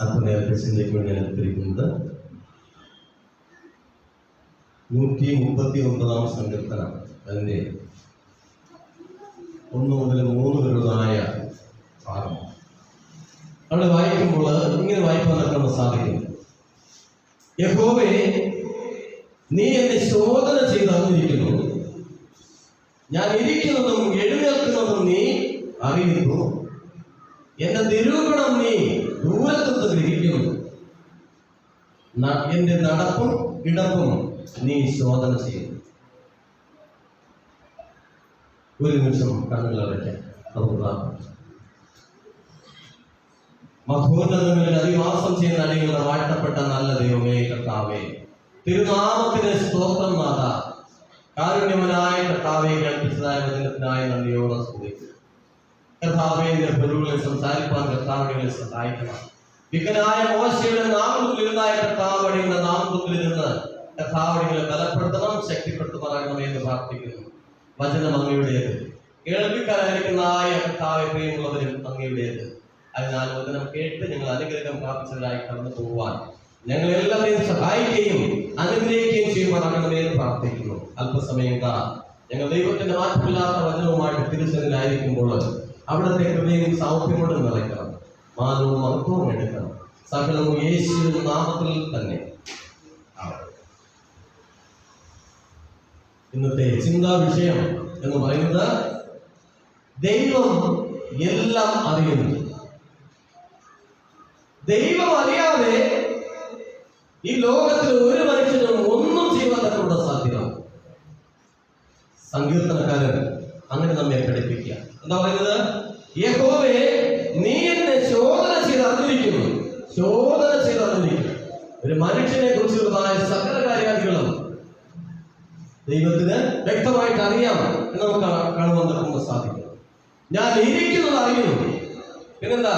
അല്പനേരത്തെ ചിന്തയ്ക്ക് വേണ്ടി ഞാൻ എടുത്തിരിക്കുന്നത് നൂറ്റി മുപ്പത്തി ഒമ്പതാം സങ്കീർത്തനം. അതിന്റെ ഒന്ന് മുതൽ മൂന്ന് വരെയുള്ളതായ ഭാഗം. അവിടെ വായിക്കുമ്പോൾ ഇങ്ങനെ വായിക്കാൻ നമുക്ക് സാധിക്കും. യഹോവേ നീ എന്നെ ശോധന ചെയ്ത് അറിഞ്ഞിരിക്കുന്നു. ഞാൻ ഇരിക്കുന്നതും എഴുന്നേൽക്കുന്നതും നീ അറിയുന്നു. എന്റെ നിരൂപണം നീ ദൂരത്തുനിന്ന് ഗ്രഹിക്കുന്നു എന്റെ നടപ്പും കിടപ്പും നീ ശോധന ചെയ്യുന്നു ഒരു നിമിഷം കണ്ണുകളടയ്ക്കാം നമുക്ക് അധിവാസം ചെയ്യുന്ന അടികളുടെ വാഴ്ത്തപ്പെട്ട നല്ല ദൈവമേ കർത്താവേ. തിരുനാമത്തിന് സ്തോത്രം നാഥ കാരുണ്യമനായ കർത്താവെ കൽപ്പിച്ചതായ വചനത്തിനായി നന്ദിയോടെ സ്തുതിക്കുന്നു. കർത്താവെ പൊരുളെ സംസാരിപ്പാൻ കർത്താവിനെ സഹായിക്കണം. വികനായ മോശയുടെ നാമത്തിലിരുന്നായ കർത്താവടിയുടെ നാമത്തിൽ നിന്ന് കർത്താവടികളെ ബലപ്പെടുത്തണം ശക്തിപ്പെടുത്തുമാറാകണമേ എന്ന് പ്രാർത്ഥിക്കുന്നു. വചനം അങ്ങയുടേത്. കേൾവിക്കാരായിരിക്കുന്നതായ കർത്താവെ പ്രിയമുള്ളവരും അങ്ങയുടേത്. അതിനാൽ വചനം കേട്ട് ഞങ്ങൾ അനുഗ്രഹം പ്രാപിച്ചവരായി കടന്നു പോകുവാൻ ഞങ്ങൾ എല്ലാവരെയും സഹായിക്കുകയും അനുഗ്രഹിക്കുകയും ചെയ്യുമാറാകണമേ എന്ന് പ്രാർത്ഥിക്കുന്നു. അല്പസമയം കാ ഞങ്ങൾ ദൈവത്തിന്റെ മാറ്റമില്ലാത്ത വചനവുമായിട്ട് തിരുസനിലായിരിക്കുമ്പോൾ അവിടുത്തെ ഹൃദയം സൗഖ്യം നിറയ്ക്കണം മാനവും മഹത്വവും എടുക്കണം. സകലവും യേശുവിന്റെ നാമത്തിൽ തന്നെ. ഇന്നത്തെ ചിന്താ വിഷയം എന്ന് പറയുന്നത് ദൈവം എല്ലാം അറിയുന്നു. ദൈവം അറിയാതെ ഈ ലോകത്തിൽ ഒരു മനുഷ്യനും ഒന്നും ചെയ്യാൻ തന്നെ സാധ്യത സങ്കീർത്തനക്കാരൻ അങ്ങനെ നമ്മെ പഠിപ്പിക്കുക. എന്താ പറയുന്നത്? യഹോവേ നീ എന്നെ ശോധന ചെയ്ത് അറിഞ്ഞിരിക്കുന്നു. ശോധന ചെയ്ത് അറിഞ്ഞിരിക്കുന്നു. ഒരു മനുഷ്യനെ കുറിച്ചുള്ളതായ സകല കാര്യങ്ങളും ദൈവത്തിന് വ്യക്തമായിട്ട് അറിയാം എന്ന് നമുക്ക് കാണുവാൻ നടക്കുമ്പോൾ സാധിക്കും. ഞാൻ ഇരിക്കുന്നത് അറിയുന്നു. പിന്നെന്താ?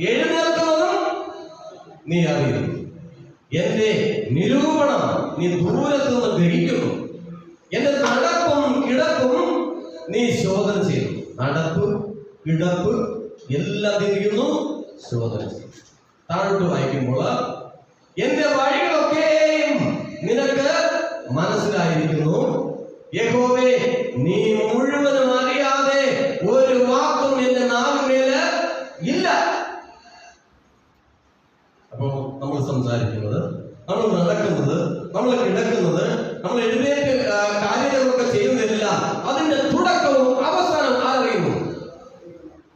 എഴുന്നേൽക്കുന്നതും നീ അറിയുന്നു. എന്റെ നിരൂപണം നീ ദൂരത്തു നിന്ന് ഗ്രഹിക്കുന്നു. എന്റെ നടപ്പും കിടപ്പും നീ ശോധന ചെയ്യുന്നു നടപ്പ് കിടപ്പ് എല്ലാത്തിരിക്കുന്നു ശോധന ചെയ്യും താഴോട്ട് വായിക്കുമ്പോൾ എന്റെ വഴികളൊക്കെയും നിനക്ക് മനസ്സിലായിരിക്കുന്നു. യഹോവേ നീ മുഴുവനും അറിയാതെ ഒരു വാക്കും എന്റെ നാവിന്മേൽ ഇല്ല. അപ്പോ നമ്മൾ സംസാരിക്കുന്നത് നമ്മൾ നടക്കുന്നത് നമ്മൾ കിടക്കുന്നത് നമ്മൾ എഴുന്നേറ്റ് കാര്യങ്ങളൊക്കെ ചെയ്യുന്നതെല്ലാം അതിന്റെ തുടക്കവും അവസാനവും ആരറിയുന്നു?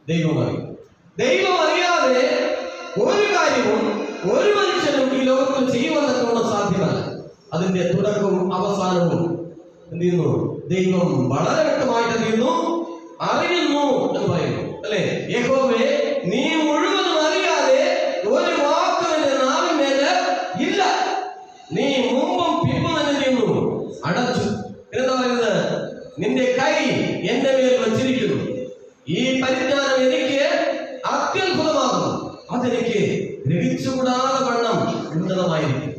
ദൈവം അറിയും. ദൈവം അറിയാതെ ഒരു കാര്യവും ഒരു മനുഷ്യനും ഈ ലോകത്തിൽ ചെയ്യുവാനൊക്കെ സാധ്യമല്ല. അതിന്റെ തുടക്കവും അവസാനവും എന്ത് ചെയ്യുന്നു ദൈവം വളരെ വ്യക്തമായിട്ട് എന്ത് അറിയുന്നു എന്ന് പറയുന്നു. അല്ലെ? യഹോവേ നീ മുഴുവനും അറിയാതെ ഒരു വാക്കും എന്റെ നാവിന്മേൽ ഇല്ല നീ മുമ്പും പിമ്പും എന്ത് ചെയ്യുന്നു അടച്ചു എന്താ പറയുന്നത് നിന്റെ കൈ എന്റെ മേൽ വച്ചിരിക്കുന്നു. ഈ പരിജ്ഞാനം എനിക്ക് അത്യത്ഭുതമാകുന്നു. അതെനിക്ക് ഗ്രഹിച്ചുകൂടാതെ വണ്ണം ഉന്നതമായിരിക്കും.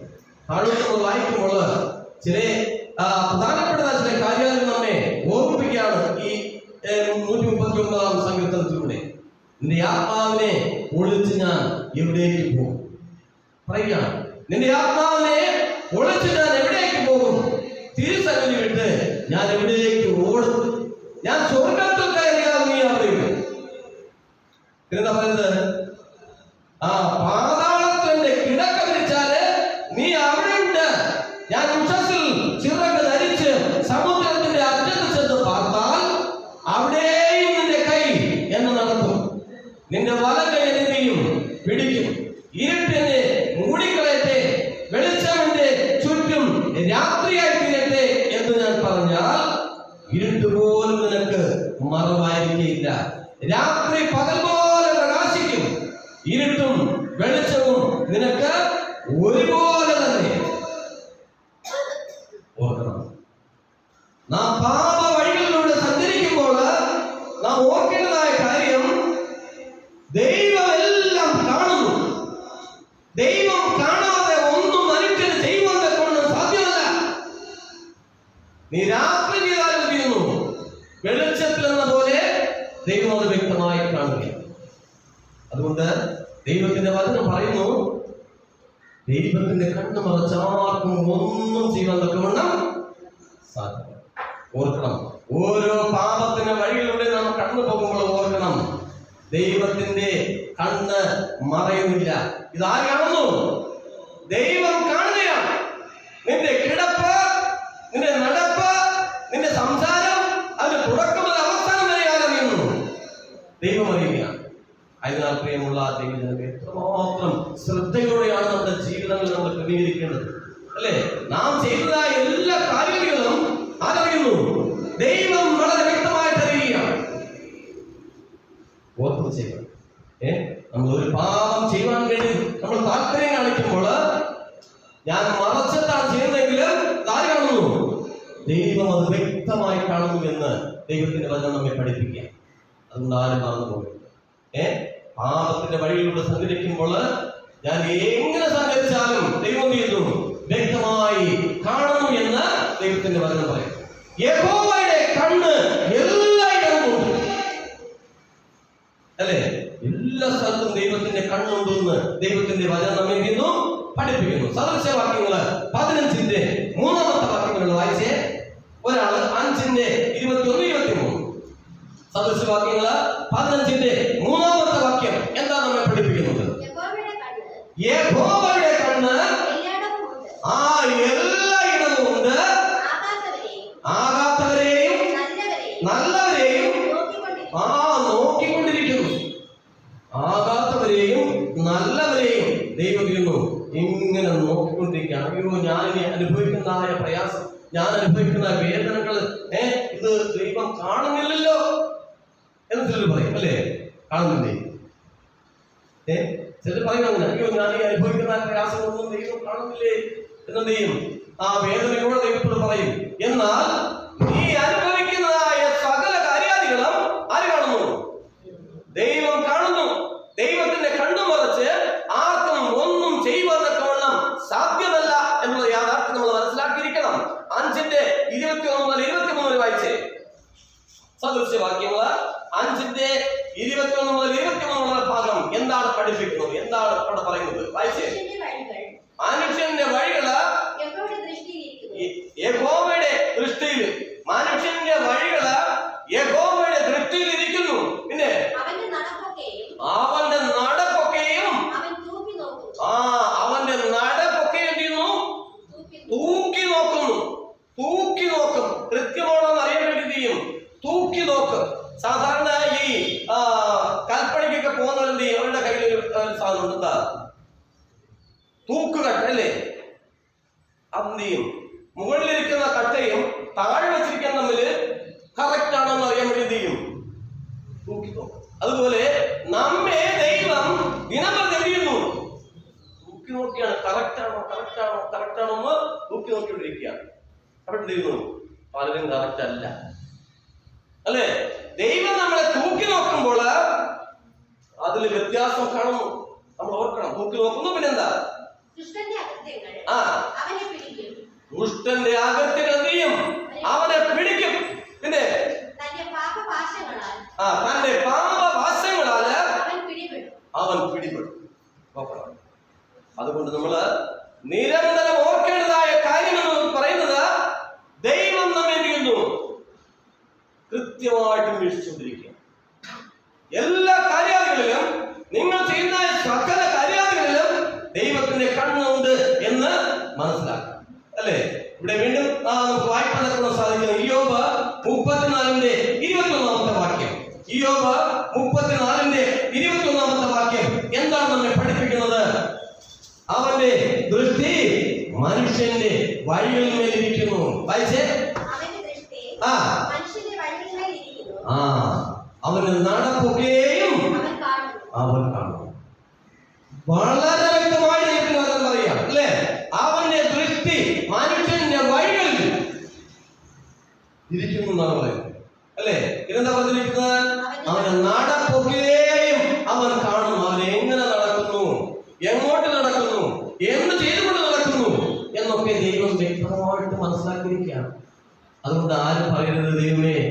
വായിക്കുമ്പോൾ ചില പ്രധാനപ്പെട്ട ചില കാര്യങ്ങൾ നമ്മെ ഓർമ്മിപ്പിക്കുകയാണ് ഈ നൂറ്റി മുപ്പത്തി ഒമ്പതാം സങ്കീർത്തനത്തിലൂടെ. നിന്റെ ആത്മാവിനെ ഒളിച്ച് ഞാൻ എവിടേക്ക് പോകും? പറയുകയാണ് നിന്റെ ആത്മാവിനെ ഒളിച്ച് ഞാൻ എവിടേക്ക് പോകും? തിരിച്ചറിഞ്ഞു വിട്ട് ഞാൻ എവിടേക്ക് ഓടും ഞാൻ സ്വർഗത്തിൽ കയറിയാൽ നീ എന്താ പറയുന്നത് ആ പാതാളത്തിന്റെ കിടക്ക വിരിച്ചാൽ നീ അവിടെ ഉണ്ട് ഞാൻ ഉച്ചസിൽ ചിറക് ധരിച്ച് സമുദ്രത്തിന്റെ അറ്റത്ത് ചെന്ന് പാർത്താൽ അവിടെയും നിന്റെ കൈ എന്ന് നടത്തും നിന്റെ വല കൈ പിടിക്കും. ഇരുട്ടിനെ മൂടിക്കളയട്ടെ വെളിച്ചമിന്റെ ചുറ്റും രാത്രിയായി തീരട്ടെ എന്ന് ഞാൻ പറഞ്ഞാൽ ഇരുട്ട് പോലും നിനക്ക് മറവായിരിക്കില്ല രാത്രി പകൽ പോലെ പ്രകാശിക്കും. ഇരുട്ടും വെളിച്ചവും നിനക്ക് ഒരുപോലെ തന്നെ ഓർക്കണം നാം പാപ വഴികളിലൂടെ സഞ്ചരിക്കുമ്പോൾ നാം ഓർക്കേണ്ടതായ കാര്യം ദൈവം എല്ലാം കാണുന്നു ദൈവം കാണാതെ ഒന്നും മനുഷ്യന് ചെയ്യുവാൻ തക്കവണ്ണം സാധ്യമല്ല നീ രാത്രി ചെയ്താലും ചെയ്യുന്നു വെളിച്ചത്തിൽ എന്ന പോലെ ദൈവം അത് വ്യക്തമായി കാണുക അതുകൊണ്ട് ദൈവത്തിന്റെ വചനം പറയുന്നു. ദൈവത്തിന്റെ കണ്ണ് മറച്ചാർക്കും ഒന്നും ചെയ്യാൻ തക്കവണ്ണം സാധിക്കും. ഓർക്കണം. ഓരോ പാപത്തിന്റെ വഴിയിലൂടെ നാം കടന്നു പോകുമ്പോൾ ഓർക്കണം. ദൈവത്തിന്റെ കണ്ണ് മറയുന്നില്ല. ഇതാര് കാണുന്നു ദൈവം കാണുകയാണ്. നിന്റെ കിടപ്പ് നിന്റെ നടപ്പ് നിന്റെ സംസാരം അതിന്റെ തുടക്കം അവസാനം വരെ ആരറിയുന്നു ദൈവം അറിയുകയാണ്. അതിനാൽ പ്രിയമുള്ള ദൈവജനക്ക് എത്രമാത്രം ശ്രദ്ധയോടെയാണ് നമ്മുടെ ജീവിതങ്ങൾ നമ്മൾ ക്രമീകരിക്കേണ്ടത്? അല്ലെ? നാം ചെയ്തതായ എല്ലാ കാര്യങ്ങളും ആരറിയുന്നു? ദൈവം വളരെ വ്യക്തമായിട്ട് അറിയുകയാണ് ചെയ്യണം ഏ? നമ്മൾ ഒരു പാപം ചെയ്യുവാൻ വേണ്ടി നമ്മൾ താല്പര്യം കാണിക്കുമ്പോൾ ഞാൻ മറച്ചിട്ടാണ് ചെയ്യുന്നതെങ്കിലും ആര് കാണുന്നു. ദൈവം അത് വ്യക്തമായി കാണുന്നു എന്ന് ദൈവത്തിന്റെ വചനം നമ്മെ പഠിപ്പിക്കുക. അതുകൊണ്ട് ആരും മറന്നു പോകരുത് ഏ? പാപത്തിന്റെ വഴിയിലൂടെ സഞ്ചരിക്കുമ്പോൾ ഞാൻ എങ്ങനെ സഞ്ചരിച്ചാലും ദൈവം ചെയ്തു? വ്യക്തമായി കാണുന്നു എന്ന് ദൈവത്തിന്റെ വചനം പറയും. യഹോവയുടെ കണ്ണ് എല്ലായിടവും അല്ലേ? എല്ലാ സ്ഥലത്തും ദൈവത്തിന്റെ കണ്ണുണ്ടെന്ന് ദൈവത്തിന്റെ വചനം നമ്മെ ചെയ്യുന്നു? പഠിപ്പിക്കുന്നു. സദൃശവാക്യങ്ങൾ പതിനഞ്ചിന്റെ മൂന്നാമത്തെ വാക്യങ്ങൾ വായിച്ചേ ഒരാൾ അഞ്ചിന്റെ ഇരുപത്തിയൊന്ന് ഇരുപത്തിമൂന്ന് സദൃശവാക്യങ്ങൾ പതിനഞ്ചിന്റെ മൂന്നാമത്തെ വാക്യം എന്താ നമ്മെ പഠിപ്പിക്കുന്നത്? യഹോവയുടെ കണ്ണ്. ആ എല്ലായിടവും ഉണ്ട് ആകാത്തവരെയും നല്ലവരെയും. ആ നോക്കിക്കൊണ്ടിരിക്കുന്നു. ആകാത്തവരെയും നല്ലവരെയും ദൈവം ചെയ്യുന്നു ഇങ്ങനെ നോക്കിക്കൊണ്ടിരിക്കുകയാണ്. അയ്യോ ഞാൻ ഇനി അനുഭവിക്കുന്നതായ പ്രയാസം ഞാൻ അനുഭവിക്കുന്ന വേദനകൾ ഏ ഇത് ദൈവം കാണുന്നില്ലല്ലോ. എന്ന് ചിലർ പറയും അല്ലേ? കാണുന്നില്ലേ? ഏ? ചിലർ പറയും അങ്ങനെ അയ്യോ ഞാൻ ഈ അനുഭവിക്കുന്ന പ്രയാസങ്ങളൊന്നും ദൈവം കാണുന്നില്ലേ? എന്നെന്ത് ചെയ്യും? ആ വേദനയോടെ ദൈവത്തോട് പറയും. എന്നാൽ ഈ അനുഭവിക്കുന്നതായ സകല കാര്യാദികളും ആര് കാണുന്നു? ദൈവം കാണുന്നു. ദൈവത്തിന്റെ കണ്ണു മറച്ച് ആർക്കും ഒന്നും ചെയ്യുവാനൊക്കെവണ്ണം സാധ്യമല്ല എന്നുള്ള യാഥാർത്ഥ്യം നമ്മൾ മനസ്സിലാക്കിയിരിക്കണം. അഞ്ചിന്റെ ഇരുപത്തി ഒന്ന് മുതൽ ഇരുപത്തി മൂന്ന് വായിച്ചേ. സദൃശ്യവാക്യം ഒന്ന് മുതൽ ഇരുപത്തി മൂന്ന് ഭാഗം എന്താണ് പഠിപ്പിക്കുന്നത്? എന്താണ് അവിടെ പറയുന്നത്? വായിച്ചേ. മനുഷ്യന്റെ വഴികൾ യഹോവയുടെ ദൃഷ്ടിയിൽ മനുഷ്യന്റെ കാണുന്നു. വളരെ വ്യക്തമായി ദൈവത്തിന് അല്ലേ? അവന്റെ ദൃഷ്ടി മനുഷ്യന്റെ വഴികളിൽ ഇരിക്കുന്നു എന്നാണ് പറയുന്നത്. അല്ലേ? ഇതെന്താ പറഞ്ഞിരിക്കുന്നത്? അവന്റെ നടപ്പൊക്കെയും അവൻ കാണുന്നു. അവൻ എങ്ങനെ നടക്കുന്നു? എങ്ങോട്ട് നടക്കുന്നു? എന്ത് ചെയ്തുകൊണ്ട് നടക്കുന്നു? എന്നൊക്കെ ദൈവം വ്യക്തമായിട്ട് മനസ്സിലാക്കിയിരിക്കുകയാണ്. അതുകൊണ്ട് ആരും പറയരുത് ദൈവമേ?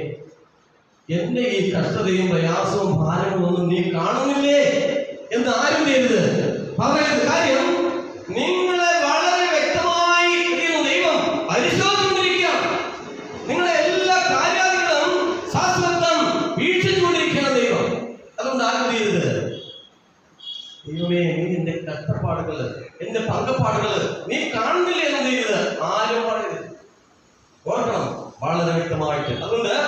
എന്റെ ഈ കഷ്ടതയും പ്രയാസവും ഭാരവും ഒന്നും നീ കാണുന്നില്ലേ എന്ന് ആരും ചെയ്യരുത് പറയുന്നത് കാര്യം നിങ്ങളെ വളരെ വ്യക്തമായി ദൈവം പരിശോധിച്ചുകൊണ്ടിരിക്കുകയാണ്. നിങ്ങളെ എല്ലാ കാര്യങ്ങളും ശാശ്വതം വീക്ഷിച്ചുകൊണ്ടിരിക്കുകയാണ് ദൈവം. അതുകൊണ്ട് ആരും ചെയ്യരുത് ദൈവമേ നീ എന്റെ കഷ്ടപ്പാടുകൾ എന്റെ പങ്കപ്പാടുകൾ നീ കാണുന്നില്ലേ എന്ന് ചെയ്യരുത് ആരും പറയരുത്. ഓർക്കണം. വളരെ വ്യക്തമായിട്ട്. അതുകൊണ്ട്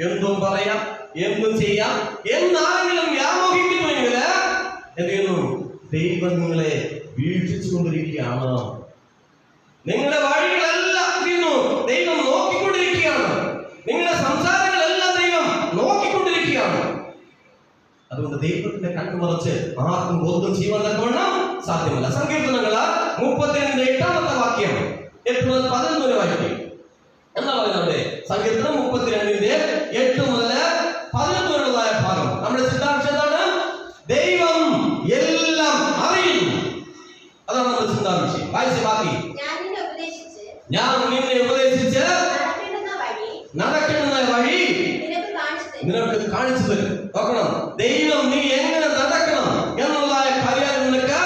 എന്ത് പറയാം എന്തും ചെയ്യാം എന്നാരെങ്കിലും വ്യാമോഹിക്കുന്നുവെങ്കിൽ എന്ത് ചെയ്യുന്നു? ദൈവം നിങ്ങളെ വീക്ഷിച്ചുകൊണ്ടിരിക്കുകയാണ്. നിങ്ങളുടെ വഴികളെല്ലാം ചെയ്യുന്നു ദൈവം നോക്കിക്കൊണ്ടിരിക്കുകയാണ്. നിങ്ങളുടെ സംസാരങ്ങളെല്ലാം ദൈവം നോക്കിക്കൊണ്ടിരിക്കുകയാണ്. അതുകൊണ്ട് ദൈവത്തിന്റെ കണ്ണുമറച്ച് ആർക്കും ബോധം ചെയ്യുവാൻ തക്കവണ്ണം സാധ്യമല്ല. സങ്കീർത്തനങ്ങൾ മുപ്പത്തിരണ്ടിന്റെ എട്ടാമത്തെ വാക്യം. എട്ട് മുതൽ പതിനൊന്ന് വരെ വായിക്കും. എന്താ പറയുന്നത് സങ്കീർത്തനം മുപ്പത്തിരണ്ടിന്റെ എട്ട് മുതൽ പതിനൊന്ന് വരെയുള്ളതായ ഭാഗം നമ്മുടെ ചിന്താംശം എന്താണ് ദൈവം എല്ലാം അറിയുന്നു അതാണ് നമ്മുടെ ചിന്താവിഷയം വായിച്ച ബാക്കി ഞാൻ നിന്നെ ഉപദേശിച്ച് ഞാൻ നിന്നെ ഉപദേശിച്ച് നടക്കേണ്ടുന്ന വഴി നടക്കുന്ന വഴി നിനക്ക് കാണിച്ചു തരും നിനക്ക് കാണിച്ചു തരും നോക്കണം ദൈവം നീ എങ്ങനെ നടക്കണം എന്നുള്ളതായ കാര്യം നിനക്ക്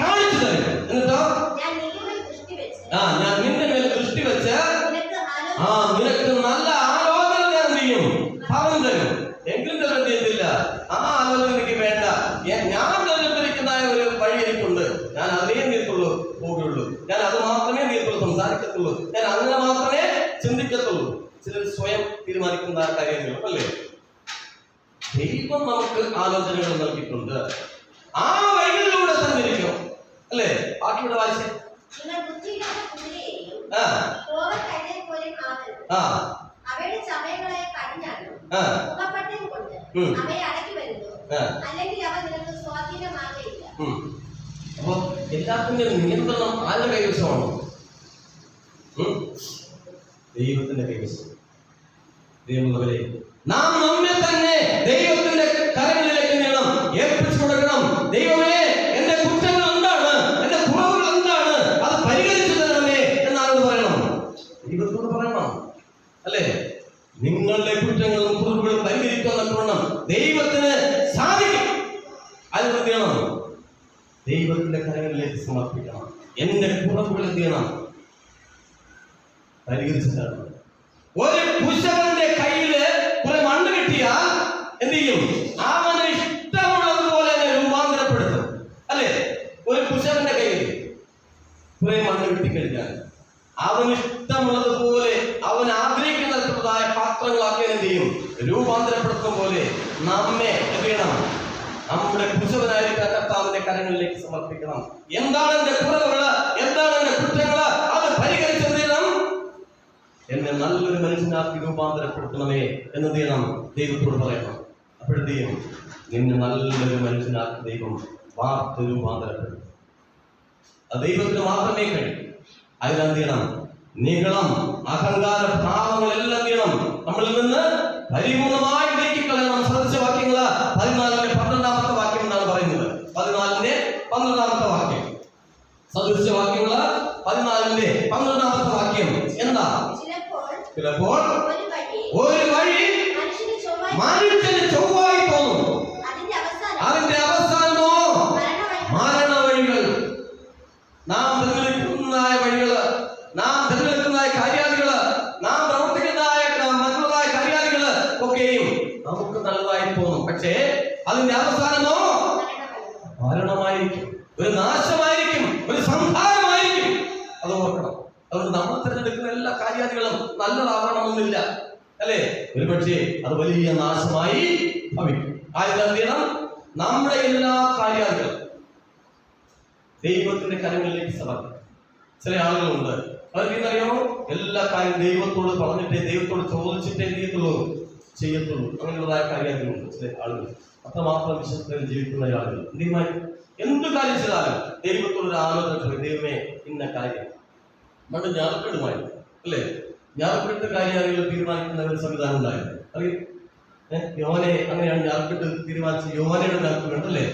കാണിച്ചു തരും എന്നിട്ടോ ഞാൻ നിന്നെ ദൃഷ്ടി വെച്ച് ആ ഞാൻ നിന്റെ മേൽ ദൃഷ്ടി വെച്ച് നിനക്ക് ആ ആലോചന നിനക്ക് നല്ല ആലോചന ഞാൻ എന്ത് ചെയ്യും പറഞ്ഞു തരും എങ്കിലും ചിലർ എന്ത് ചെയ്യത്തില്ല ആ ആലോചന എനിക്ക് വേണ്ട ഞാൻ- ഞാൻ തെരഞ്ഞെടുത്തിരിക്കുന്ന ഒരു വഴി എനിക്കുണ്ട് ഞാൻ അതിലേ നീർത്തുള്ളൂ പോകുകയുള്ളൂ ഞാൻ അത് മാത്രമേ നീർത്തുള്ളൂ സംസാരിക്കത്തുള്ളൂ ഞാൻ അങ്ങനെ മാത്രമേ ചിന്തിക്കത്തുള്ളൂ ചിലർ സ്വയം തീരുമാനിക്കുന്ന കാര്യങ്ങൾ അല്ലേ ദൈവം നമുക്ക് ആലോചനകൾ നൽകിയിട്ടുണ്ട് ആ വഴികളിലൂടെ സഞ്ചരിക്കണം ബാക്കിയുടെ വായിച്ചേ. ആ. അവയുടെ ചമയങ്ങളെ മുഖപ്പട്ടയം കൊണ്ട് അവയെ അടക്കി വരുന്നു. ആ. അല്ലെങ്കിൽ അവ നിനക്ക് സ്വാധീനമാകയില്ല. ഉം. അപ്പൊ എല്ലാത്തിന്റെ നിയന്ത്രണം ആരുടെ കൈവശമാണ്? ഉം? ദൈവത്തിന്റെ കൈവശം. ദൈവമുള്ളവരെ. നാം നമ്മെ തന്നെ ദൈവത്തിന്റെ കരങ്ങളിലേക്ക് നീളം ഏൽപ്പിച്ചു കൊടുക്കണം ദൈവമേ എന്റെ കുറ്റങ്ങൾ എന്താണ് എന്റെ കുറവുകൾ എന്താണ് അത് പരിഹരിച്ചു തരണമേ എന്നാണ് പറയണം ദൈവത്തോട് പറയണം അല്ലേ നിങ്ങളുടെ കുറ്റങ്ങളും കുറവുകളും പരിഹരിക്കാൻ തക്കവണ്ണം ദൈവത്തിന് സാധിക്കും അത് എന്ത് ദൈവത്തിന്റെ കരങ്ങളിലേക്ക് സമർപ്പിക്കണം. എന്റെ കുറവുകൾ എന്ത് ചെയ്യണം? പരിഹരിച്ചു ഒരു കയ്യിൽ കുറെ മണ്ണ് കിട്ടിയാൽ എന്ത് ചെയ്യും അവന് ഇഷ്ടമുള്ളതുപോലെ തന്നെ രൂപാന്തരപ്പെടുത്തും അല്ലേ ഒരു കുശവന്റെ കയ്യിൽ കുറെ മണ്ണ് കിട്ടിക്കഴിഞ്ഞാൽ അവന് ഇഷ്ടമുള്ളതുപോലെ അവൻ ആഗ്രഹിക്കുന്നതായ പാത്രങ്ങളാക്കി എന്ത് ചെയ്യും രൂപാന്തരപ്പെടുത്തും പോലെ നമ്മെ എന്ത് ചെയ്യണം നമ്മുടെ കുശവനായിരിക്കുന്ന കർത്താവിന്റെ കരങ്ങളിലേക്ക് സമർപ്പിക്കണം എന്താണ് എന്റെ കുറവുകൾ എന്താണ് എന്റെ കുറ്റങ്ങൾ അത് പരിഹരിച്ചത് ചെയ്യണം എന്നെ നല്ലൊരു മനുഷ്യനാക്കി രൂപാന്തരപ്പെടുത്തണമേ എന്ന് ചെയ്യണം ദൈവത്തോട് പറയണം. അപ്പോഴത്തെയും നിന്നെ നല്ലൊരു മനുഷ്യനാക്കി ദൈവം വാർത്ത രൂപാന്തരപ്പെടും അത് ദൈവത്തിന് മാത്രമേ കഴിയും. അതിലെന്ത് ചെയ്യണം? നീളം അഹങ്കാര ഭാവങ്ങളെല്ലാം ചെയ്യണം? നമ്മളിൽ നിന്ന് പരിപൂർണമായി നീക്കിക്കളയണം ശ്രദ്ധിച്ച വാക്യങ്ങൾ പതിനാലിന്റെ പന്ത്രണ്ടാമത്തെ വാക്യം എന്നാണ് പറയുന്നത്. പതിനാലിന്റെ പന്ത്രണ്ടാമത്തെ വാക്യം. സദൃശ്യ വാക്യങ്ങൾ പതിനാലിന്റെ പന്ത്രണ്ടാമത്തെ വാക്യം. എന്താ? ചിലപ്പോൾ ചിലപ്പോൾ ഒരു വഴി മനുഷ്യന് ചൊവ്വായി തോന്നും. അതിന്റെ അവസാനം അതിന്റെ അവസാനമോ? മരണ വഴികൾ നാം തിരഞ്ഞെടുക്കുന്നതായ വഴികൾ നാം തിരഞ്ഞെടുക്കുന്നതായ കാര്യാദികൾ നാം പ്രവർത്തിക്കുന്നതായ മറ്റുള്ളതായ കാര്യാദികൾ ഒക്കെയും നമുക്ക് നല്ലതായി തോന്നും. പക്ഷേ അതിന്റെ അവസാനമോ? മരണമായിരിക്കും. ഒരു നാശമായിരിക്കും. ഒരു സംഹാരമായിരിക്കും. അത് ഓർക്കണം. അതുകൊണ്ട് നമ്മൾ തിരഞ്ഞെടുക്കുന്ന എല്ലാ കാര്യാദികളും നല്ലതാവണമെന്നില്ല. അല്ലേ? ഒരുപക്ഷെ അത് വലിയ നാശമായി ഭവിക്കും. നമ്മുടെ എല്ലാ കാര്യങ്ങളും ദൈവത്തിന്റെ കരങ്ങളിലേക്ക് സമർപ്പിക്കും. ചില ആളുകളുണ്ട് അവർക്ക് എന്നറിയാമോ എല്ലാ കാര്യം ദൈവത്തോട് പറഞ്ഞിട്ടേ ദൈവത്തോട് ചോദിച്ചിട്ടേ ചെയ്യത്തുള്ളൂ ചെയ്യത്തുള്ളൂ. അങ്ങനെയുള്ളതായ കാര്യങ്ങളുണ്ട് ചില ആളുകൾ. അത്രമാത്രം വിശ്വസ്തയിൽ ജീവിക്കുന്ന ആളുകൾ എന്തിന്മാർ? എന്ത് കാര്യം ചെയ്താലും ദൈവത്തോട് ഒരു ആലോചന ദൈവമേ ഇന്ന കാര്യം നമ്മുടെ ഞാൻ അല്ലേ? ജാർഖണ്ഡ് കാര്യങ്ങൾ തീരുമാനിക്കുന്ന ഒരു സംവിധാനം ഉണ്ടായിരുന്നു യോനെ അങ്ങനെയാണ് ജാർഖണ്ഡ് തീരുമാനിച്ച യോനയുടെ ജാർഖണ്ഡ് അല്ലേ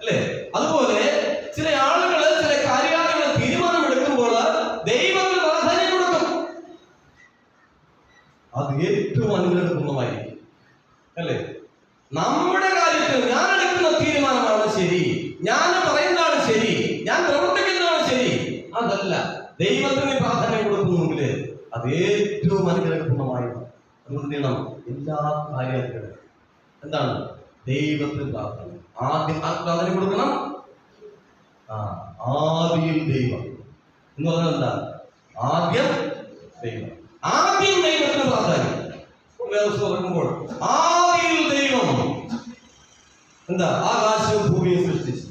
അല്ലേ? അതുപോലെ ചില ആളുകൾ ചില കാര്യങ്ങൾ തീരുമാനമെടുക്കുമ്പോൾ ദൈവത്തിന് പ്രാധാന്യം കൊടുക്കും. അത് ഏറ്റവും അനുഗ്രഹ അല്ലേ? നമ്മുടെ കാര്യത്തിൽ ഞാൻ എടുക്കുന്ന തീരുമാനമാണ് ശരി. ഞാൻ പറയുന്നതാണ് ശരി. ഞാൻ പ്രവർത്തിക്കുന്നതാണ് ശരി. അതല്ല ദൈവത്തിന് പ്രാധാന്യം അത് ഏറ്റവും അനുഗ്രഹപൂർണമായ അതുകൊണ്ട് ചെയ്യണം എല്ലാ കാര്യങ്ങളും. എന്താണ്? ദൈവത്തിന് പ്രാർത്ഥന. ആദ്യം പ്രാധാന്യം കൊടുക്കണം? ആ ആദ്യം ദൈവം. എന്ന് പറഞ്ഞാൽ എന്താ? ആദ്യം ദൈവം. ആദ്യം ദൈവത്തിന് വേദപുസ്തകം തുറക്കുമ്പോൾ ആദ്യം ദൈവം. എന്താ? ആകാശവും ഭൂമിയും സൃഷ്ടിച്ചു.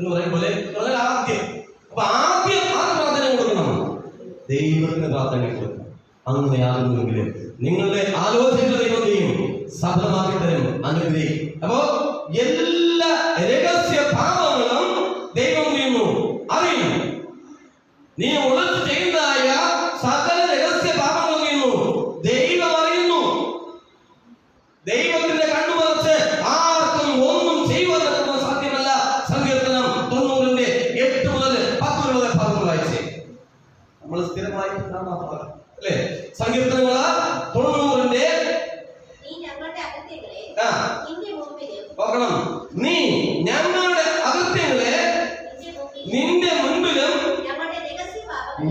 എന്ന് പറയും പോലെ വളരെ ആദ്യം. അപ്പൊ ആദ്യം ആ പ്രാധാന്യം കൊടുക്കണം? ദൈവത്തിന് പ്രാധാന്യം കൊടുക്കണം. അങ്ങനെയാകുന്നുവെങ്കിൽ നിങ്ങളുടെ ആലോചനകൾ ദൈവം ചെയ്യും സഫലമാക്കി തരും അനുഗ്രഹിക്കും അപ്പോ എല്ലാ രഹസ്യ ഭാവങ്ങളും ദൈവം ചെയ്യുന്നു അറിയും. നീ ഒളിച്ചു ചെയ്യുന്നതായ സകല രഹസ്യ പാപങ്ങൾ ചെയ്യുന്നു ദൈവം അറിയുന്നു. ദൈവത്തിന്റെ കണ്ണുമറച്ച് ആർക്കും ഒന്നും ചെയ്യുവാൻ സാധ്യമല്ല. സങ്കീർത്തനം തൊണ്ണൂറിന്റെ എട്ട് മുതൽ പത്ത് മുതൽ ഭാഗങ്ങൾ വായിച്ചേ. നമ്മൾ സ്ഥിരമായി ഭാഗം. അല്ലേ? സങ്കീർത്തനങ്ങൾ തൊണ്ണൂറിന്റെ നോക്കണം നീ ഞങ്ങളുടെ അകത്യങ്ങളെ നിന്റെ മുൻപിലും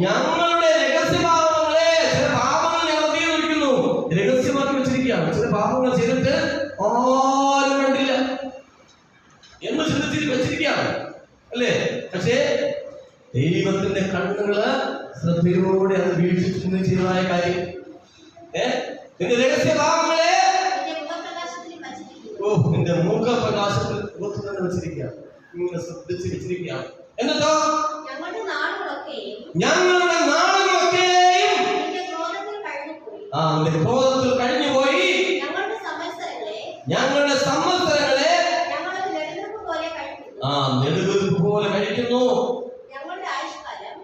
ഞങ്ങളുടെ രഹസ്യഭാവങ്ങളെ ചില പാപങ്ങൾ ഞങ്ങൾ ഉപയോഗിക്കുന്നു. രഹസ്യമാക്കി വെച്ചിരിക്കുകയാണ്. ചില പാപങ്ങൾ ചെയ്തിട്ട് ആരും കണ്ടില്ല. എന്ന് ചിന്തിച്ചിട്ട് വെച്ചിരിക്കുകയാണ്. അല്ലേ? പക്ഷേ ദൈവത്തിന്റെ കണ്ണുകൾ ശ്രദ്ധയോടെ അത് വീക്ഷിച്ചു ചെയ്തതായ കാര്യം. നിന്റെ വച്ചിരിക്കുന്നു ഓ നിന്റെ മുഖപ്രകാശത്തിൽ മുഖത്ത് തന്നെ വെച്ചിരിക്കുക. ഇങ്ങനെ ശ്രദ്ധിച്ച് വെച്ചിരിക്കുകയാണ് എന്നിട്ടോ? ഞങ്ങളുടെ നാളുകളൊക്കെയും ആ നിന്റെ ക്രോധത്തിൽ കഴിഞ്ഞുപോയി. ഞങ്ങളുടെ സംവത്സരങ്ങളെ ആ നെടുവീർപ്പ് പോലെ കഴിക്കുന്നു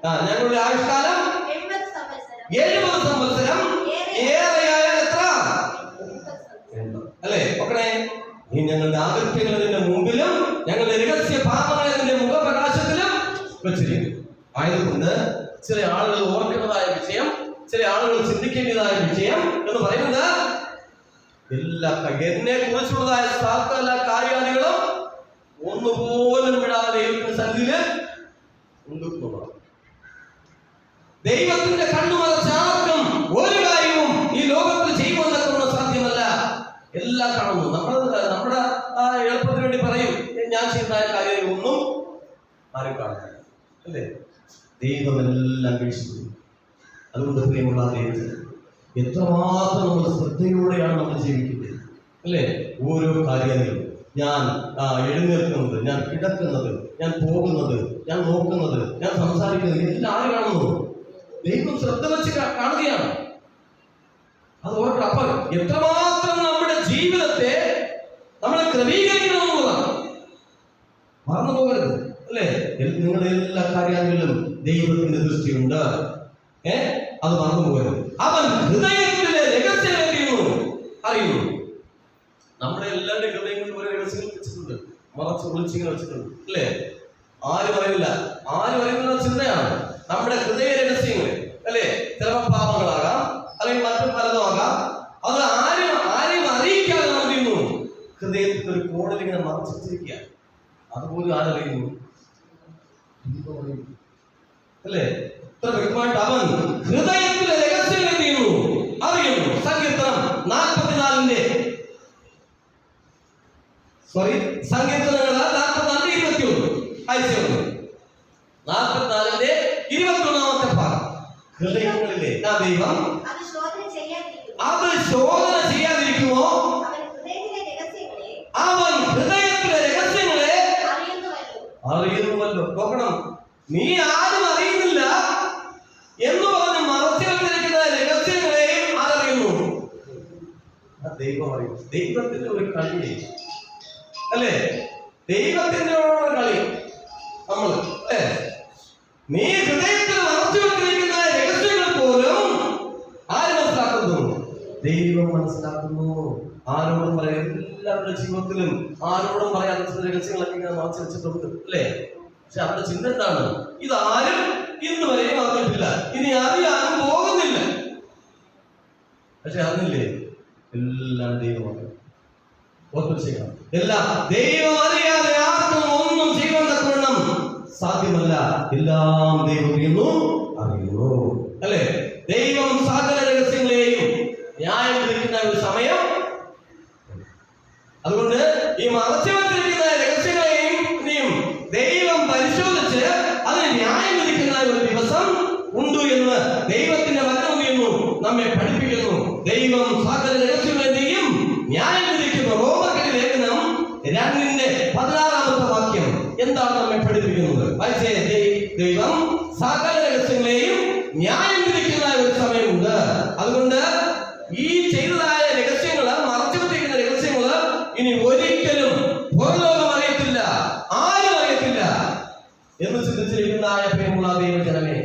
ആ ഞങ്ങളുടെ ആയുഷ്കാലം എൺപത് സംവത്സരം എഴുപത് സംവത്സരം ഏറെയായാൽ എത്ര എൺപത്. അല്ലേ നോക്കണേ നീ ഞങ്ങളുടെ ആകൃത്യങ്ങളതിന്റെ മുമ്പിലും ഞങ്ങളുടെ രഹസ്യ ഭാവങ്ങളെ നിന്റെ മുഖപ്രകാശത്തിലും വെച്ചിരിക്കുന്നു ആയതുകൊണ്ട് ചില ആളുകൾ ഓർക്കുന്നതായ വിഷയം ചില ആളുകൾ ചിന്തിക്കേണ്ടതായ വിഷയം എന്ന് പറയുന്നത് എല്ലാ ക- എന്നെ കുറിച്ചുള്ളതായ സകല കാര്യാദികളും ഒന്നുപോലും വിടാതെ ദൈവത്തിന്റെ സന്നിധിയിൽ ഉണ്ട് എന്നുള്ളതാണ്. ദൈവത്തിന്റെ കണ്ണുമറച്ച ആർക്കും ഒരു കാര്യവും ഈ ലോകത്തിൽ ചെയ്യുമെന്നൊക്കെ സാധ്യമല്ല എല്ലാം കാണുന്നു നമ്മുടെ നമ്മുടെ ആ എളുപ്പത്തിന് വേണ്ടി പറയും ഞാൻ ചെയ്യുന്ന കാര്യങ്ങളൊന്നും ആരും കാണുന്നില്ല അല്ലേ എല്ലാം വീക്ഷിക്കുന്നു അതുകൊണ്ട് പ്രിയമുള്ള ദൈവത്തിൽ എത്രമാത്രം നമ്മൾ ശ്രദ്ധയോടെയാണ് നമ്മൾ ജീവിക്കുന്നത് അല്ലേ? ഓരോ കാര്യങ്ങളും. ഞാൻ എഴുന്നേൽക്കുന്നത് ഞാൻ കിടക്കുന്നത് ഞാൻ പോകുന്നത് ഞാൻ നോക്കുന്നത് ഞാൻ സംസാരിക്കുന്നത് എല്ലാം കാണുന്നു? ദൈവം ശ്രദ്ധ വെച്ച് കാണുകയാണ്. അത് ഓർക്കണം. അപ്പൊ എത്രമാത്രം നമ്മുടെ ജീവിതത്തെ നമ്മൾ ക്രമീകരിക്കണമെന്നുള്ളതാണ് മറന്നു പോകരുത് അല്ലേ? നിങ്ങളുടെ എല്ലാ കാര്യങ്ങളിലും ദൈവത്തിന്റെ ദൃഷ്ടിയുണ്ട്. ഏ? അത് മറന്നു പോകരുത് അവൻ ഹൃദയത്തിലെ രഹസ്യം അറിയുന്നു. അറിയുന്നു. നമ്മുടെ എല്ലാവരുടെ ഹൃദയങ്ങളിൽ ഓരോ രഹസ്യങ്ങൾ വെച്ചിട്ടുണ്ട്. മറച്ച് ഒളിച്ചിങ്ങനെ വെച്ചിട്ടുണ്ട്. അല്ലേ? ആരും അറിയില്ല. ആരും അറിയുന്ന ചിന്തയാണ്. നമ്മുടെ ഹൃദയ രഹസ്യങ്ങൾ. അല്ലേ? ചിലപ്പോൾ പാപങ്ങളാകാം അല്ലെങ്കിൽ മറ്റു ആകാം. അത് ആരും ആരെയും അറിയിക്കാതെ നമ്മൾ ഹൃദയത്തിൽ ഒരു കോടതി ഇങ്ങനെ മറച്ചു വെച്ചിരിക്കുക അതുപോലും ആരറിയുന്നു. അല്ലേ? എത്ര വ്യക്തമായിട്ട് അവൻ ഹൃദയത്തിലെ രഹസ്യങ്ങൾ എന്ത് അറിയുന്നു. സങ്കീർത്തനം നാൽപ്പത്തിനാലിന്റെ സോറി സങ്കീർത്തനങ്ങൾ നാൽപ്പത്തിനാലിന്റെ ഇരുപത്തിയൊന്ന്. അയച്ചു നാൽപ്പത്തിനാലിന്റെ ഇരുപത്തിയൊന്നാമത്തെ ഭാഗം. ഹൃദയങ്ങളിലെ ദൈവം അത് ശോധന ചെയ്യാതിരിക്കുമോ അവൻ ഹൃദയത്തിലെ രഹസ്യങ്ങളെ അവൻ ഹൃദയത്തിലെ രഹസ്യങ്ങളെ അറിയുന്നുവല്ലോ അറിയുന്നുവല്ലോ നോക്കണം. നീ ആരും അറിയുന്നില്ല എന്ന് പറഞ്ഞ് മറച്ചു വെച്ചിരിക്കുന്ന രഹസ്യങ്ങളെയും ആരറിയുന്നു ദൈവം അറിയും. ദൈവത്തിന്റെ ഒരു കളി. അല്ലേ? ദൈവത്തിന്റെ കളി. നമ്മൾ അല്ലേ? നീ ഹൃദയത്തിൽ മറച്ചു വെച്ചിരിക്കുന്ന രഹസ്യങ്ങൾ പോലും ആര് മനസ്സിലാക്കുന്നു? ദൈവം മനസ്സിലാക്കുന്നു. ആരോടും പറയാം എല്ലാവരുടെ ജീവിതത്തിലും ആരോടും പറയാത്ത രഹസ്യങ്ങളൊക്കെ ഇങ്ങനെ മറച്ചു വെച്ചിട്ടുണ്ട്. അല്ലേ? പക്ഷെ അവരുടെ ചിന്ത എന്താണ്? ഇതാരും ഇന്ന് വരെയും അറിഞ്ഞിട്ടില്ല. ഇനി അറിയാനും പോകുന്നില്ല. പക്ഷെ അറിഞ്ഞില്ലേ? എല്ലാം ദൈവമാണ്. ഓർത്ത് ചെയ്യണം ദൈവം അറിയാതെ ആർക്കും ഒന്നും ചെയ്യാൻ തക്കണം സാധ്യമല്ല. എല്ലാം ദൈവം അറിയുന്നു. അറിയുന്നു. അല്ലേ? ദൈവം സകല രഹസ്യങ്ങളെയും ന്യായം വിധിക്കുന്ന ഒരു സമയം. അതുകൊണ്ട് ഈ മറച്ചു വച്ചിരിക്കുന്ന രഹസ്യങ്ങളെയും ഇനിയും ദൈവം പരിശോധിച്ച് അതിന് ന്യായം വിധിക്കുന്ന ഒരു ദിവസം ഉണ്ട് എന്ന് ദൈവത്തിന്റെ വചനം ചെയ്യുന്നു നമ്മെ പഠിപ്പിക്കുന്നു ദൈവം സകല രഹസ്യങ്ങളെയും ന്യായം വിധിക്കുന്നു റോമക്കടി ലേഖനം രണ്ടിന്റെ പതിനാറാമത്തെ വാക്യം എന്താണ് നമ്മെ പഠിപ്പിക്കുന്നത് വായിച്ചേ ദൈ- ദൈവം സകല രഹസ്യങ്ങളെയും ന്യായം വിധിക്കുന്ന ഒരു സമയമുണ്ട് അതുകൊണ്ട് ഈ ചെയ്തതായ രഹസ്യങ്ങൾ മറച്ചു വെച്ചിരിക്കുന്ന രഹസ്യങ്ങൾ ഇനി ഒരിക്കലും പുറലോകം അറിയത്തില്ല ആരും അറിയത്തില്ല എന്ന് ചിന്തിച്ചിരിക്കുന്നതായ പ്രിയമുള്ള ദൈവജനമേ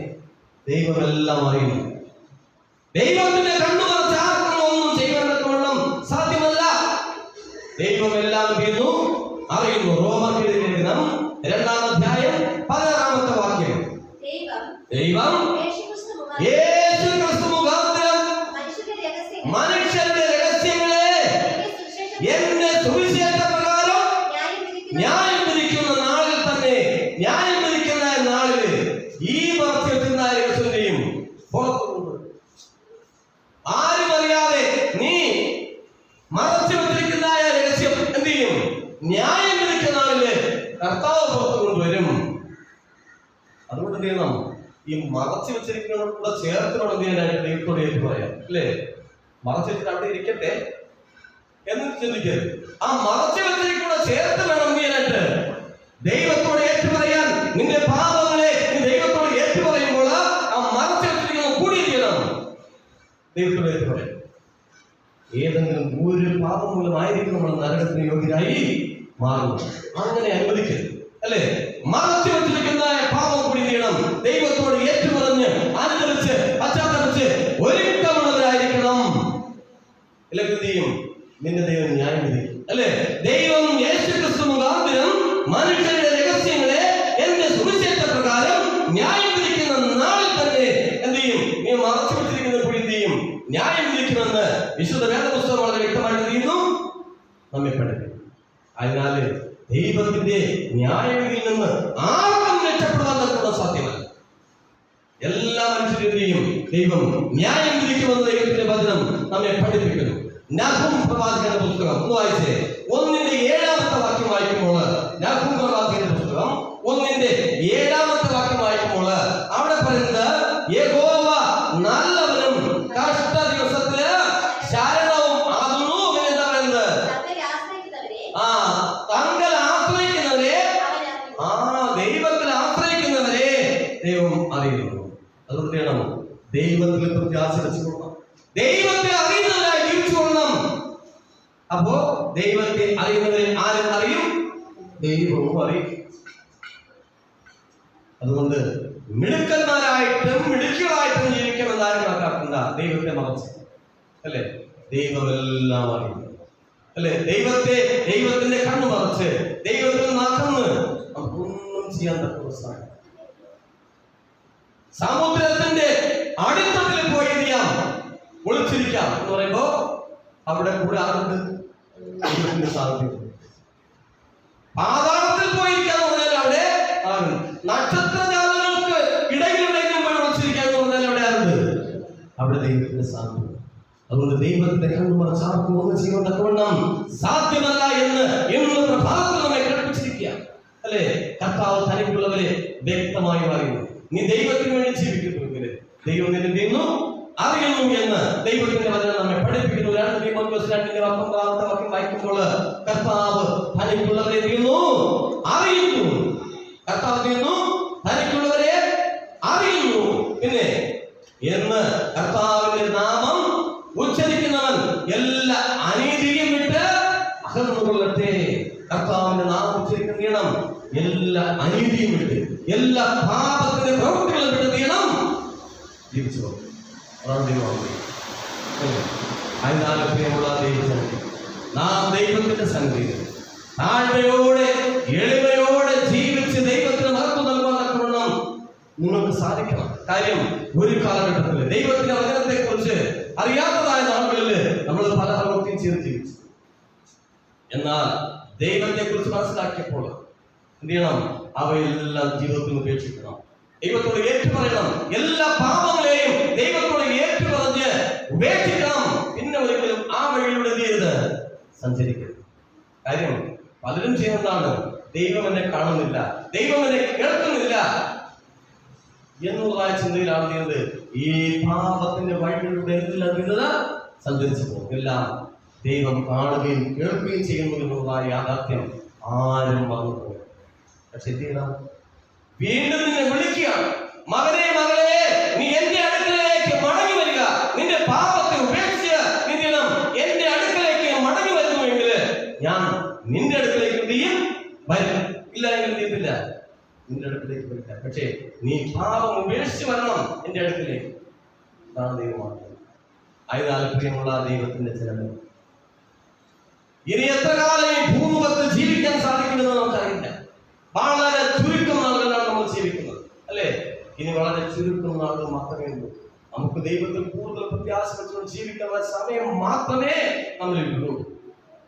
ദൈവമെല്ലാം അറിയുന്നു ദൈവത്തിന്റെ കണ്ണു മറച്ച് ആർക്കും ഒന്നും ചെയ്യുവാൻ സാധ്യമല്ല ദൈവം എല്ലാം ചെയ്യുന്നു അറിയുന്നു റോമർക്കെതിരെ ലേഖനം രണ്ടാം അധ്യായം പതിനാറാമത്തെ വാക്യം ദൈവം ദൈവം യേശുക്രിസ്തു മുഖാന്തരം യേശു ക്രിസ്തു മുഖാന്തരം മനുഷ്യരുടെ രഹസ്യങ്ങൾ മനുഷ്യരുടെ രഹസ്യങ്ങളെ എന്റെ സുവിശേഷം എന്റെ സുവിശേഷ പ്രകാരം ന്യായം വിധിക്കുന്ന ന്യായം വിധിക്കുന്ന നാളിൽ തന്നെ ന്യായം വിധിക്കുന്ന നാളിൽ ഈ മറച്ചെത്തുന്ന രഹസ്യത്തെയും പുറത്തു കൊണ്ടുവരും ആരും അറിയാതെ നീ മറച്ചു വെച്ചിരിക്കുന്ന രഹസ്യം എന്ത് ചെയ്യും ന്യായം വിധിക്കുന്ന നാളിൽ കർത്താവ് പുറത്തു കൊണ്ടുവരും അതുകൊണ്ട് എന്ത് ചെയ്യണം ഈ മറച്ചു വെച്ചിരിക്കുന്നതും കൂടെ ചേർത്തിനോട് എന്ത് ചെയ്യാനായിട്ട് ദൈവത്തോട് ഏറ്റു പറയാം? അല്ലേ? മറച്ചു വെച്ചിട്ട് അവിടെ ഇരിക്കട്ടെ. എന്ന് ചിന്തിക്കരുത്. ആ മറച്ചു വെച്ചിരിക്കുന്ന ചേർത്ത് വേണം എന്ത് ചെയ്യാനായിട്ട്? ദൈവത്തോട് ഏറ്റു പറയാൻ. നിന്റെ പാപങ്ങളെ ദൈവത്തോട് ഏറ്റു പറയുമ്പോൾ ആ മറച്ചു വെച്ചിരിക്കുന്ന കൂടി ചെയ്യണം? ദൈവത്തോട് ഏറ്റു പറയാം? ഏതെങ്കിലും ഒരു പാപം മൂലമായിരിക്കും നമ്മൾ നരകത്തിന് യോഗ്യരായി മാറുന്നു അങ്ങനെ അനുവദിക്കരുത്. അല്ലേ? മറച്ചു വെച്ചിരിക്കുന്ന പാപം ദൈവത്തോട് ഏറ്റുപറഞ്ഞ് അനുദരിച്ച് പശ്ചാത്തലച്ച് ഒരുക്കമുള്ളവരായിരിക്കണം. ഇല്ലെങ്കിൽ ചെയ്യും നിന്റെ ദൈവം ന്യായം വിധിക്കും. അല്ലേ? ദൈവം യേശു മുഖാന്തരം മനുഷ്യരുടെ രഹസ്യങ്ങളെ എന്റെ സുവിശേഷ പ്രകാരം ന്യായം വിധിക്കുന്ന നാളിൽ തന്നെ എന്ത് ചെയ്യും? നീ മറച്ചു വെച്ചിരിക്കുന്ന കൂടി ചെയ്യും? ന്യായം വിധിക്കുമെന്ന് വിശുദ്ധ വേദപുസ്തകം വളരെ വ്യക്തമായിട്ട് ചെയ്യുന്നു? നമ്മെ പഠിക്കും അതിനാൽ ദൈവത്തിന്റെ ന്യായവിധിയിൽ നിന്ന് ആർക്കും രക്ഷപ്പെടുവാൻ തക്കുന്ന സാധ്യമല്ല എല്ലാ മനുഷ്യരുടെയും ദൈവം ന്യായം വിളിക്കുമെന്ന് ദൈവത്തിന്റെ വചനം നമ്മെ പഠിപ്പിക്കുന്നു. നഹും പ്രവാചകന്റെ പുസ്തകം ഒന്ന് വായിച്ചേ ഒന്നിന്റെ ഏഴാമത്തെ വാക്യം വായിക്കുമ്പോൾ നഹും പ്രവാചകന്റെ പുസ്തകം ഒന്നിന്റെ ഏഴാമത്തെ ദൈവത്തിൽ പ്രത്യാശ വെച്ചുകൊള്ളണം ദൈവത്തെ അറിയുന്നവരായി ജീവിച്ചുകൊള്ളണം. അപ്പോ ദൈവത്തെ അറിയുന്നവരെ ആരും അറിയും? ദൈവവും അറിയും. അതുകൊണ്ട് മിടുക്കന്മാരായിട്ടും മിടുക്കികളായിട്ടും ജീവിക്കണമെന്ന് ആരും കണക്കാക്കണ്ട. ദൈവത്തെ മറച്ച് അല്ലെ? ദൈവമെല്ലാം അറിയുന്നു അല്ലെ? ദൈവത്തെ ദൈവത്തിന്റെ കണ്ണ് മറച്ച് ദൈവത്തിൽ മാത്രം നമുക്കൊന്നും ചെയ്യാൻ തക്ക സമുദ്രത്തിന്റെ അടിത്തട്ടിൽ പോയി ഒളിച്ചിരിക്കാം. എന്ന് പറയുമ്പോ അവിടെ കൂടെ ദൈവത്തിന്റെ സാന്നിധ്യം പാതാളത്തിൽ പോയിരിക്കാന്ന് പറഞ്ഞാൽ അവിടെ ആരുണ്ട് നക്ഷത്രജാലങ്ങൾക്ക് ഇടയിലുണ്ടെങ്കിലും പോയി ഒളിച്ചിരിക്കാൻ എന്ന് പറഞ്ഞാൽ അവിടെ ആരുണ്ട് അവിടെ ദൈവത്തിന്റെ സാധ്യത അതുകൊണ്ട് ദൈവത്തിന്റെ കണ്ണു മറച്ച് ആർക്കും ഒന്നും സാധ്യമല്ല എന്ന് ഇന്ന് പ്രഭാതത്തിൽ നമ്മെ കേൾപ്പിച്ചിരിക്കുക. അല്ലേ? കർത്താവ് തനിക്കുള്ളവരെ വ്യക്തമായി പറയുന്നു. നീ ദൈവത്തിന് വേണ്ടി ജീവിക്കുന്നുവെങ്കിൽ ദൈവം നിന്നു അറിയുന്നു എന്ന് ദൈവത്തിന്റെ വചനം നമ്മെ പഠിപ്പിക്കുന്നു. രണ്ട് തീമോഥെയോസ് രണ്ടിന്റെ പത്തൊമ്പതാമത്തെ വാക്യം വായിക്കുമ്പോൾ കർത്താവ് തനിക്കുള്ളവരെ തീർന്നു അറിയുന്നു. കർത്താവ് തീർന്നു തനിക്കുള്ളവരെ അറിയുന്നു. പിന്നെ എന്ന് കർത്താവിന്റെ നാമം ഉച്ചരിക്കുന്നവൻ എല്ലാ അനീതിയും വിട്ട് അകന്നുകൊള്ളട്ടെ. കർത്താവിന്റെ നാമം ഉച്ചരിക്കുന്ന എല്ലാ അനീതിയും വിട്ട് എല്ലാ പാപത്തിന്റെ പ്രവൃത്തികളും വിട്ട് ചെയ്യണം ജീവിച്ചു പോകും. അതാണ് ദൈവം ആഗ്രഹിക്കുന്നത്. അല്ലേ? അതിനാൽ പ്രിയമുള്ള ദൈവജനം നാം ദൈവത്തിന്റെ സന്നിധിയിൽ താഴ്മയോടെ എളിമയോടെ ജീവിച്ച് ദൈവത്തിന് മഹത്വം നൽകുവാൻ തക്കവണ്ണം നിങ്ങൾക്ക് സാധിക്കണം കാര്യം ഒരു കാലഘട്ടത്തിൽ ദൈവത്തിന്റെ വചനത്തെ കുറിച്ച് അറിയാത്തതായ നാളുകളിൽ നമ്മൾ പല പ്രവൃത്തിയും ചെയ്ത് ജീവിച്ചു എന്നാൽ ദൈവത്തെ കുറിച്ച് മനസ്സിലാക്കിയപ്പോൾ എന്ത് ചെയ്യണം അവയെല്ലാം ജീവിതത്തിൽ ഉപേക്ഷിക്കണം ദൈവത്തോട് ഏറ്റുപറയണം. എല്ലാ പാപങ്ങളെയും ദൈവത്തോട് ഏറ്റുപറഞ്ഞ് ഉപേക്ഷിക്കണം. പിന്നെ ഒരിക്കലും ആ വഴിയിലൂടെ ചെയ്യരുത് സഞ്ചരിക്കരുത്. കാര്യം പലരും ചെയ്യുന്നതാണ്. ദൈവം എന്നെ കാണുന്നില്ല. ദൈവം എന്നെ കേൾക്കുന്നില്ല. എന്നുള്ളതായ ചിന്തയിലാണ് ചെയ്യുന്നത് ഈ പാപത്തിന്റെ വഴികളിലൂടെ എന്തില്ല വീണത്? സഞ്ചരിച്ചു പോകും. എല്ലാം ദൈവം കാണുകയും കേൾക്കുകയും ചെയ്യുന്നു എന്നുള്ളതായ യാഥാർത്ഥ്യം ആരും മറന്നു പോകും പക്ഷെ എന്ത് ചെയ്യണം? വീണ്ടും നിന്നെ വിളിക്കുകയാണ്. മകനെ മകളെ നീ എന്റെ അടുക്കലേക്ക് മടങ്ങി വരിക. നിന്റെ പാപത്തെ ഉപേക്ഷിച്ച് എന്റെ അടുക്കലേക്ക് മടങ്ങി വരുന്നുവെങ്കിൽ ഞാൻ നിന്റെ അടുക്കലേക്ക് എന്ത് ചെയ്യും? വരും. ഇല്ല എന്തില്ല നിന്റെ അടുക്കലേക്ക് വരില്ല. പക്ഷേ നീ പാപം ഉപേക്ഷിച്ച് വരണം എന്റെ അടുക്കലേക്ക്. അതാണ് ദൈവമാണ് അതിനാൽ പ്രിയമുള്ള ദൈവത്തിന്റെ ചിലവ് ഇനി എത്ര കാലം ഈ ഭൂമുഖത്ത് ജീവിക്കാൻ സാധിക്കുമെന്ന് നമുക്കറിയില്ല. വളരെ ചുരുക്കം ഇനി വളരെ ചുരുക്കം നാളുകൾ മാത്രമേ ഉള്ളൂ. നമുക്ക് ദൈവത്തിൽ കൂടുതൽ പ്രത്യാശ വെച്ചുകൊണ്ട് ജീവിക്കാനുള്ള സമയം മാത്രമേ നമ്മളിലുള്ളൂ.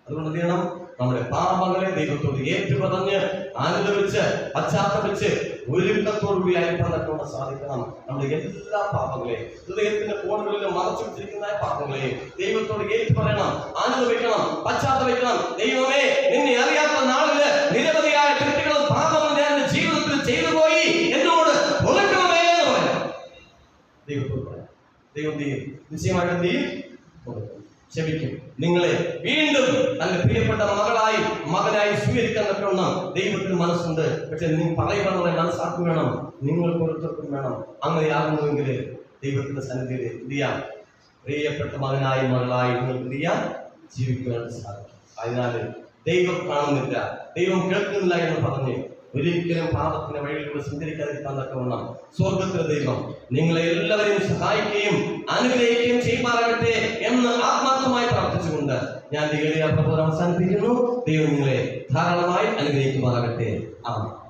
അതുകൊണ്ട് എന്ത് ചെയ്യണം? നമ്മുടെ പാപങ്ങളെ ദൈവത്തോട് ഏറ്റുപറഞ്ഞ് അനുദവിച്ച് പശ്ചാത്തപിച്ച് ഒരുക്കത്തോടുകൂടിയായി അയപ്പറക്കൊണ്ട് സാധിക്കണം. നമ്മുടെ എല്ലാ പാപങ്ങളെ ഹൃദയത്തിന്റെ കോണുകളിൽ മറച്ചു വെച്ചിരിക്കുന്ന പാപങ്ങളെയും ദൈവത്തോട് ഏറ്റുപറയണം അനുദവിക്കണം പശ്ചാത്തപിക്കണം. ദൈവമേ എന്ത് ചെയ്യും? നിശ്ചയമായിട്ട് എന്ത് ചെയ്യും ക്ഷമിക്കും. നിങ്ങളെ വീണ്ടും തന്റെ പ്രിയപ്പെട്ട മകളായി മകനായി സ്വീകരിക്കാൻ പറ്റുന്ന ദൈവത്തിന് മനസ്സുണ്ട്. പക്ഷെ നിങ്ങൾ പറയുവാനുള്ള മനസ്സാക്കി വേണം. നിങ്ങൾ കൊടുത്തിട്ടും വേണം. അങ്ങനെയാകുന്നുവെങ്കിൽ ദൈവത്തിന്റെ സന്നിധിയിൽ എന്ത് ചെയ്യാം? പ്രിയപ്പെട്ട മകനായി മകളായി നിങ്ങൾക്ക് എന്ത് ചെയ്യാം? ജീവിക്കുവാൻ സാധിക്കും. അതിനാൽ ദൈവം കാണുന്നില്ല. ദൈവം കേൾക്കുന്നില്ല എന്ന് പറഞ്ഞ് ഒരിക്കലും പാപത്തിന്റെ വഴിയിലൂടെ സഞ്ചരിക്കാതിരിക്കാൻ തക്കവണ്ണം സ്വർഗത്തിലെ ദൈവം നിങ്ങളെ എല്ലാവരെയും സഹായിക്കുകയും അനുഗ്രഹിക്കുകയും ചെയ്യുമാറാകട്ടെ എന്ന് ആത്മാർത്ഥമായി പ്രാർത്ഥിച്ചുകൊണ്ട് ഞാൻ ഈ പ്രബോധം അവസാനിപ്പിക്കുന്നു. ദൈവം നിങ്ങളെ ധാരാളമായി അനുഗ്രഹിക്കുമാറാകട്ടെ. ആമേൻ.